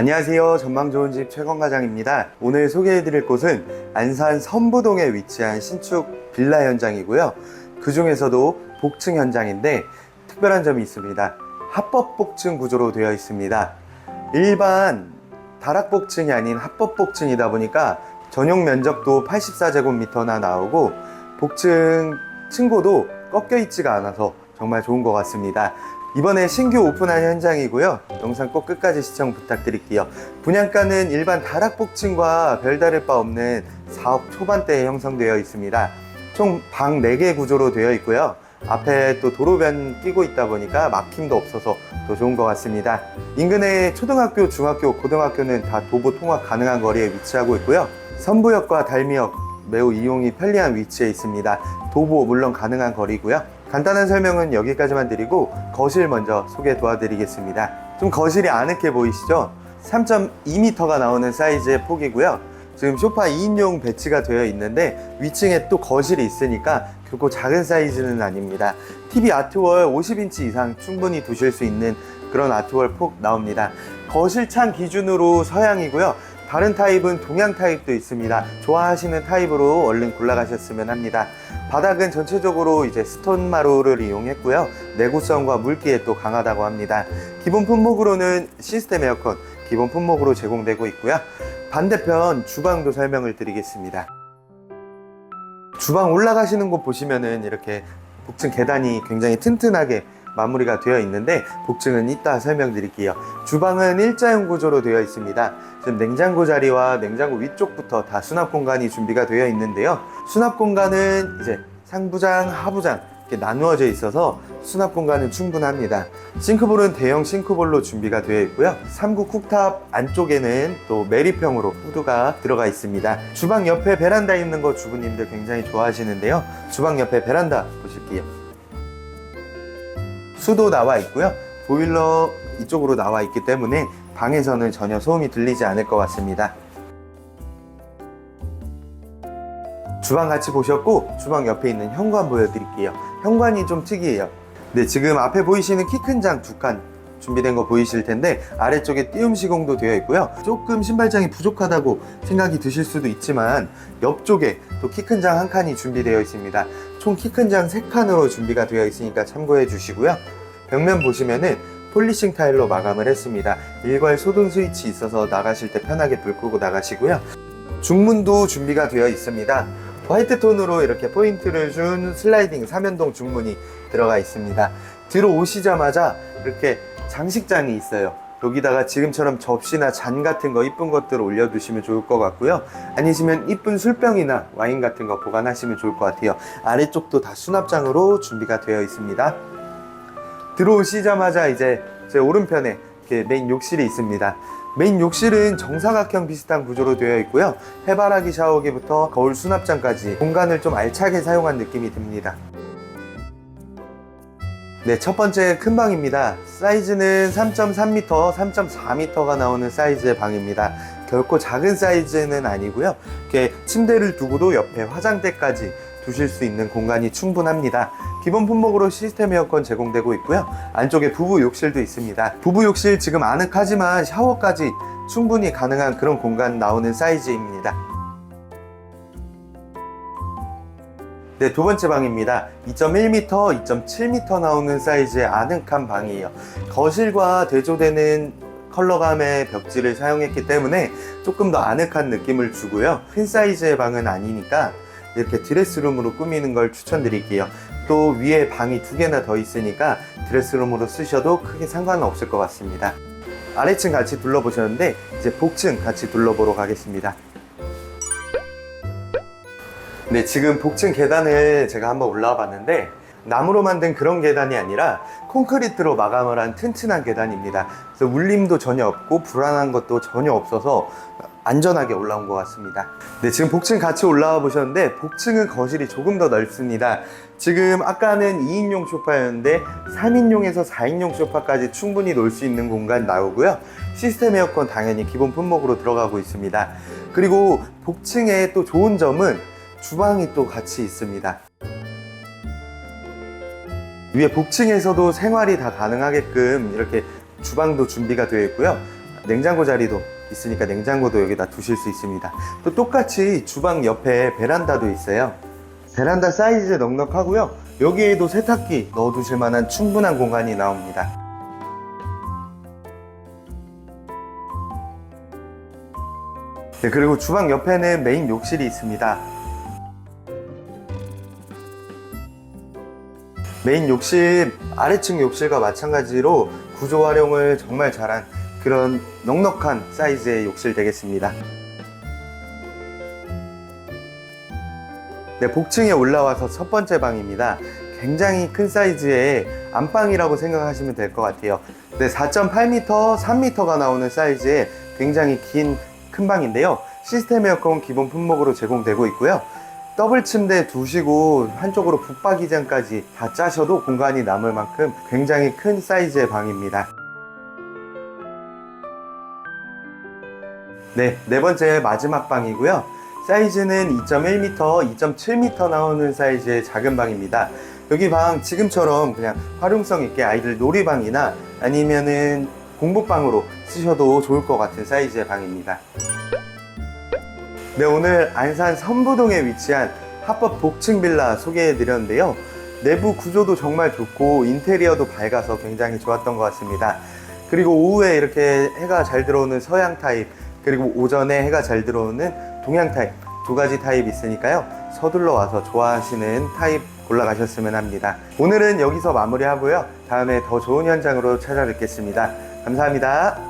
안녕하세요. 전망 좋은 집 최건 과장입니다. 오늘 소개해드릴 곳은 안산 선부동에 위치한 신축 빌라 현장이고요. 그 중에서도 복층 현장인데 특별한 점이 있습니다. 합법 복층 구조로 되어 있습니다. 일반 다락 복층이 아닌 합법 복층이다 보니까 전용 면적도 84제곱미터나 나오고 복층 층고도 꺾여 있지가 않아서 정말 좋은 것 같습니다. 이번에 신규 오픈한 현장이고요. 영상 꼭 끝까지 시청 부탁드릴게요. 분양가는 일반 다락 복층과 별다를 바 없는 4억 초반대에 형성되어 있습니다. 총 방 4개 구조로 되어 있고요. 앞에 또 도로변 끼고 있다 보니까 막힘도 없어서 더 좋은 것 같습니다. 인근에 초등학교, 중학교, 고등학교는 다 도보 통학 가능한 거리에 위치하고 있고요. 선부역과 달미역 매우 이용이 편리한 위치에 있습니다. 도보 물론 가능한 거리고요. 간단한 설명은 여기까지만 드리고 거실 먼저 소개 도와드리겠습니다. 좀 거실이 아늑해 보이시죠? 3.2m가 나오는 사이즈의 폭이고요. 지금 소파 2인용 배치가 되어 있는데 위층에 또 거실이 있으니까 결코 작은 사이즈는 아닙니다. TV 아트월 50인치 이상 충분히 두실 수 있는 그런 아트월 폭 나옵니다. 거실 창 기준으로 서양이고요. 다른 타입은 동양 타입도 있습니다. 좋아하시는 타입으로 얼른 골라가셨으면 합니다. 바닥은 전체적으로 이제 스톤 마루를 이용했고요. 내구성과 물기에 또 강하다고 합니다. 기본 품목으로는 시스템 에어컨 기본 품목으로 제공되고 있고요. 반대편 주방도 설명을 드리겠습니다. 주방 올라가시는 곳 보시면은 이렇게 복층 계단이 굉장히 튼튼하게 마무리가 되어 있는데 복층은 이따 설명드릴게요. 주방은 일자형 구조로 되어 있습니다. 지금 냉장고 자리와 냉장고 위쪽부터 다 수납 공간이 준비가 되어 있는데요. 수납 공간은 이제 상부장, 하부장 이렇게 나누어져 있어서 수납 공간은 충분합니다. 싱크볼은 대형 싱크볼로 준비가 되어 있고요. 3구 쿡탑 안쪽에는 또 메리평으로 후드가 들어가 있습니다. 주방 옆에 베란다 있는 거 주부님들 굉장히 좋아하시는데요. 주방 옆에 베란다 보실게요. 수도 나와 있고요. 보일러 이쪽으로 나와 있기 때문에 방에서는 전혀 소음이 들리지 않을 것 같습니다. 주방 같이 보셨고 주방 옆에 있는 현관 보여드릴게요. 현관이 좀 특이해요. 네, 지금 앞에 보이시는 키 큰 장 두 칸 준비된 거 보이실 텐데 아래쪽에 띄움 시공도 되어 있고요. 조금 신발장이 부족하다고 생각이 드실 수도 있지만 옆쪽에 또 키 큰 장 한 칸이 준비되어 있습니다. 총 키 큰 장 세 칸으로 준비가 되어 있으니까 참고해 주시고요. 벽면 보시면은 폴리싱 타일로 마감을 했습니다. 일괄 소등 스위치 있어서 나가실 때 편하게 불 끄고 나가시고요. 중문도 준비가 되어 있습니다. 화이트 톤으로 이렇게 포인트를 준 슬라이딩 삼연동 중문이 들어가 있습니다. 들어오시자마자 이렇게 장식장이 있어요. 여기다가 지금처럼 접시나 잔 같은 거 이쁜 것들 올려두시면 좋을 것 같고요. 아니시면 이쁜 술병이나 와인 같은 거 보관하시면 좋을 것 같아요. 아래쪽도 다 수납장으로 준비가 되어 있습니다. 들어오시자마자 이제 제 오른편에 이렇게 메인 욕실이 있습니다. 메인 욕실은 정사각형 비슷한 구조로 되어 있고요. 해바라기 샤워기부터 거울 수납장까지 공간을 좀 알차게 사용한 느낌이 듭니다. 네, 첫 번째 큰 방입니다. 사이즈는 3.3m, 3.4m가 나오는 사이즈의 방입니다. 결코 작은 사이즈는 아니고요. 이렇게 침대를 두고도 옆에 화장대까지 두실 수 있는 공간이 충분합니다. 기본 품목으로 시스템 에어컨 제공되고 있고요. 안쪽에 부부 욕실도 있습니다. 부부 욕실 지금 아늑하지만 샤워까지 충분히 가능한 그런 공간 나오는 사이즈입니다. 네, 두 번째 방입니다. 2.1m, 2.7m 나오는 사이즈의 아늑한 방이에요. 거실과 대조되는 컬러감의 벽지를 사용했기 때문에 조금 더 아늑한 느낌을 주고요. 큰 사이즈의 방은 아니니까 이렇게 드레스룸으로 꾸미는 걸 추천드릴게요. 또 위에 방이 두 개나 더 있으니까 드레스룸으로 쓰셔도 크게 상관은 없을 것 같습니다. 아래층 같이 둘러보셨는데 이제 복층 같이 둘러보러 가겠습니다. 네, 지금 복층 계단을 제가 한번 올라와 봤는데 나무로 만든 그런 계단이 아니라 콘크리트로 마감을 한 튼튼한 계단입니다. 그래서 울림도 전혀 없고 불안한 것도 전혀 없어서 안전하게 올라온 것 같습니다. 네, 지금 복층 같이 올라와 보셨는데 복층은 거실이 조금 더 넓습니다. 지금 아까는 2인용 소파였는데 3인용에서 4인용 소파까지 충분히 놓을 수 있는 공간 나오고요. 시스템 에어컨 당연히 기본 품목으로 들어가고 있습니다. 그리고 복층의 또 좋은 점은 주방이 또 같이 있습니다. 위에 복층에서도 생활이 다 가능하게끔 이렇게 주방도 준비가 되어 있고요. 냉장고 자리도 있으니까 냉장고도 여기다 두실 수 있습니다. 또 똑같이 주방 옆에 베란다도 있어요. 베란다 사이즈 넉넉하고요. 여기에도 세탁기 넣어두실 만한 충분한 공간이 나옵니다. 네, 그리고 주방 옆에는 메인 욕실이 있습니다. 메인 욕실, 아래층 욕실과 마찬가지로 구조 활용을 정말 잘한 그런 넉넉한 사이즈의 욕실 되겠습니다. 네, 복층에 올라와서 첫 번째 방입니다. 굉장히 큰 사이즈의 안방이라고 생각하시면 될 것 같아요. 네, 4.8m, 3m가 나오는 사이즈의 굉장히 긴 큰 방인데요. 시스템 에어컨 기본 품목으로 제공되고 있고요. 더블 침대 두시고 한쪽으로 붙박이장까지 다 짜셔도 공간이 남을 만큼 굉장히 큰 사이즈의 방입니다. 네, 네 번째 마지막 방이고요. 사이즈는 2.1m, 2.7m 나오는 사이즈의 작은 방입니다. 여기 방 지금처럼 그냥 활용성 있게 아이들 놀이방이나 아니면은 공부방으로 쓰셔도 좋을 것 같은 사이즈의 방입니다. 네, 오늘 안산 선부동에 위치한 합법 복층 빌라 소개해 드렸는데요. 내부 구조도 정말 좋고 인테리어도 밝아서 굉장히 좋았던 것 같습니다. 그리고 오후에 이렇게 해가 잘 들어오는 서양 타입, 그리고 오전에 해가 잘 들어오는 동양 타입 두 가지 타입 있으니까요. 서둘러 와서 좋아하시는 타입 골라가셨으면 합니다. 오늘은 여기서 마무리하고요. 다음에 더 좋은 현장으로 찾아뵙겠습니다. 감사합니다.